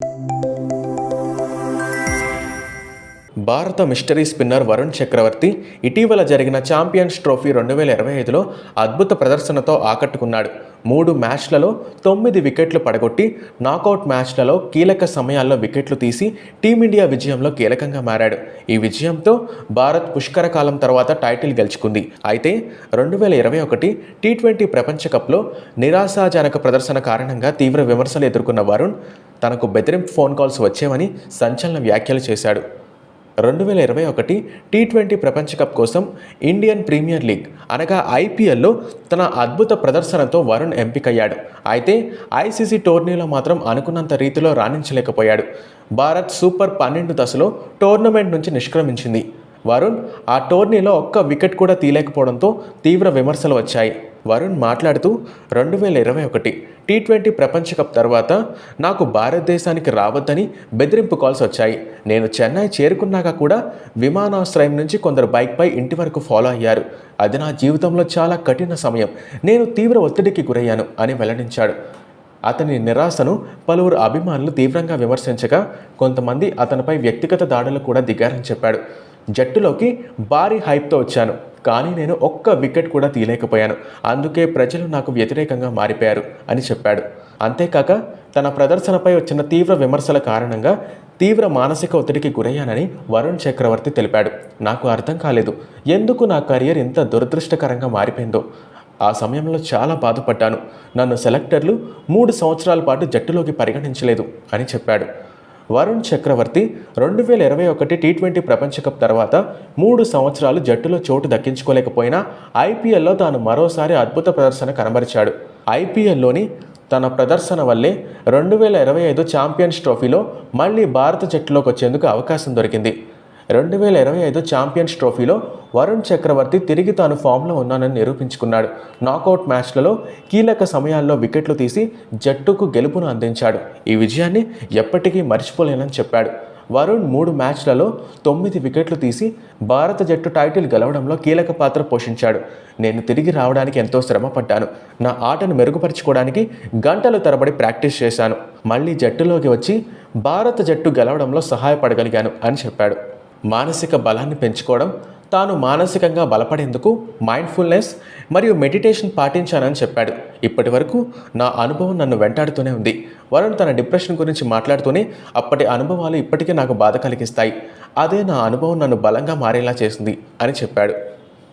you. భారత mystery spinner Varun చక్రవర్తి ఇటీవల జరిగిన ఛాంపియన్స్ ట్రోఫీ రెండు వేల ఇరవై ఐదులో అద్భుత ప్రదర్శనతో ఆకట్టుకున్నాడు. మూడు మ్యాచ్లలో తొమ్మిది వికెట్లు పడగొట్టి నాకౌట్ మ్యాచ్లలో కీలక సమయాల్లో వికెట్లు తీసి టీమిండియా విజయంలో కీలకంగా మారాడు. ఈ విజయంతో భారత్ పుష్కర కాలం తర్వాత టైటిల్ గెలుచుకుంది. అయితే రెండు వేల ఇరవై ఒకటి టీ ట్వంటీ ప్రపంచ కప్లో నిరాశాజనక ప్రదర్శన కారణంగా తీవ్ర విమర్శలు ఎదుర్కొన్న వరుణ్ తనకు బెదిరింపు ఫోన్ కాల్స్ వచ్చేవని సంచలన వ్యాఖ్యలు చేశాడు. రెండు వేల ఇరవై ఒకటి టీ ట్వంటీ ప్రపంచ కప్ కోసం ఇండియన్ ప్రీమియర్ లీగ్ అనగా ఐపీఎల్లో తన అద్భుత ప్రదర్శనతో వరుణ్ ఎంపికయ్యాడు. అయితే ఐసీసీ టోర్నీలో మాత్రం అనుకున్నంత రీతిలో రాణించలేకపోయాడు. భారత్ సూపర్ పన్నెండు దశలో టోర్నమెంట్ నుంచి నిష్క్రమించింది. వరుణ్ ఆ టోర్నీలో ఒక్క వికెట్ కూడా తీయలేకపోవడంతో తీవ్ర విమర్శలు వచ్చాయి. వరుణ్ మాట్లాడుతూ రెండు వేల ఇరవై ఒకటి టీ ట్వంటీ ప్రపంచ కప్ తర్వాత నాకు భారతదేశానికి రావద్దని బెదిరింపు కాల్స్ వచ్చాయి. నేను చెన్నై చేరుకున్నాక కూడా విమానాశ్రయం నుంచి కొందరు బైక్పై ఇంటి వరకు ఫాలో అయ్యారు. అది నా జీవితంలో చాలా కఠిన సమయం. నేను తీవ్ర ఒత్తిడికి గురయ్యాను అని వెల్లడించాడు. అతని నిరాశను పలువురు అభిమానులు తీవ్రంగా విమర్శించగా కొంతమంది అతనిపై వ్యక్తిగత దాడులు కూడా దిగారని చెప్పాడు. జట్టులోకి భారీ హైప్తో వచ్చాను. కానీ నేను ఒక్క వికెట్ కూడా తీయలేకపోయాను. అందుకే ప్రజలు నాకు వ్యతిరేకంగా మారిపోయారు అని చెప్పాడు. అంతేకాక తన ప్రదర్శనపై వచ్చిన తీవ్ర విమర్శల కారణంగా తీవ్ర మానసిక ఒత్తిడికి గురయ్యానని వరుణ్ చక్రవర్తి తెలిపాడు. నాకు అర్థం కాలేదు. ఎందుకు నా కెరియర్ ఇంత దురదృష్టకరంగా మారిపోయిందో. ఆ సమయంలో చాలా బాధపడ్డాను. నన్ను సెలెక్టర్లు మూడు సంవత్సరాల పాటు జట్టులోకి పరిగణించలేదు అని చెప్పాడు. వరుణ్ చక్రవర్తి రెండు వేల ఇరవై ఒకటి టీ ట్వంటీ ప్రపంచ కప్ తర్వాత మూడు సంవత్సరాలు జట్టులో చోటు దక్కించుకోలేకపోయినా ఐపీఎల్లో తాను మరోసారి అద్భుత ప్రదర్శన కనబరిచాడు. ఐపీఎల్లోని తన ప్రదర్శన వల్లే రెండు వేల ఇరవై ఐదు ఛాంపియన్స్ ట్రోఫీలో మళ్ళీ భారత జట్టులోకి వచ్చేందుకు అవకాశం దొరికింది. రెండు వేల ఇరవై ఐదు ఛాంపియన్స్ ట్రోఫీలో వరుణ్ చక్రవర్తి తిరిగి తాను ఫామ్లో ఉన్నానని నిరూపించుకున్నాడు. నాకౌట్ మ్యాచ్లలో కీలక సమయాల్లో వికెట్లు తీసి జట్టుకు గెలుపును అందించాడు. ఈ విజయాన్ని ఎప్పటికీ మర్చిపోలేనని చెప్పాడు. వరుణ్ మూడు మ్యాచ్లలో తొమ్మిది వికెట్లు తీసి భారత జట్టు టైటిల్ గెలవడంలో కీలక పాత్ర పోషించాడు. నేను తిరిగి రావడానికి ఎంతో శ్రమపడ్డాను. నా ఆటను మెరుగుపరుచుకోవడానికి గంటలు తరబడి ప్రాక్టీస్ చేశాను. మళ్ళీ జట్టులోకి వచ్చి భారత జట్టు గెలవడంలో సహాయపడగలిగాను అని చెప్పాడు. మానసిక బలాన్ని పెంచుకోవడం తాను మానసికంగా బలపడేందుకు మైండ్ఫుల్నెస్ మరియు మెడిటేషన్ పాటించానని చెప్పాడు. ఇప్పటి వరకు నా అనుభవం నన్ను వెంటాడుతూనే ఉంది. వరుణ్ తన డిప్రెషన్ గురించి మాట్లాడుతూనే అప్పటి అనుభవాలు ఇప్పటికే నాకు బాధ కలిగిస్తాయి. అదే నా అనుభవం నన్ను బలంగా మారేలా చేసింది అని చెప్పాడు.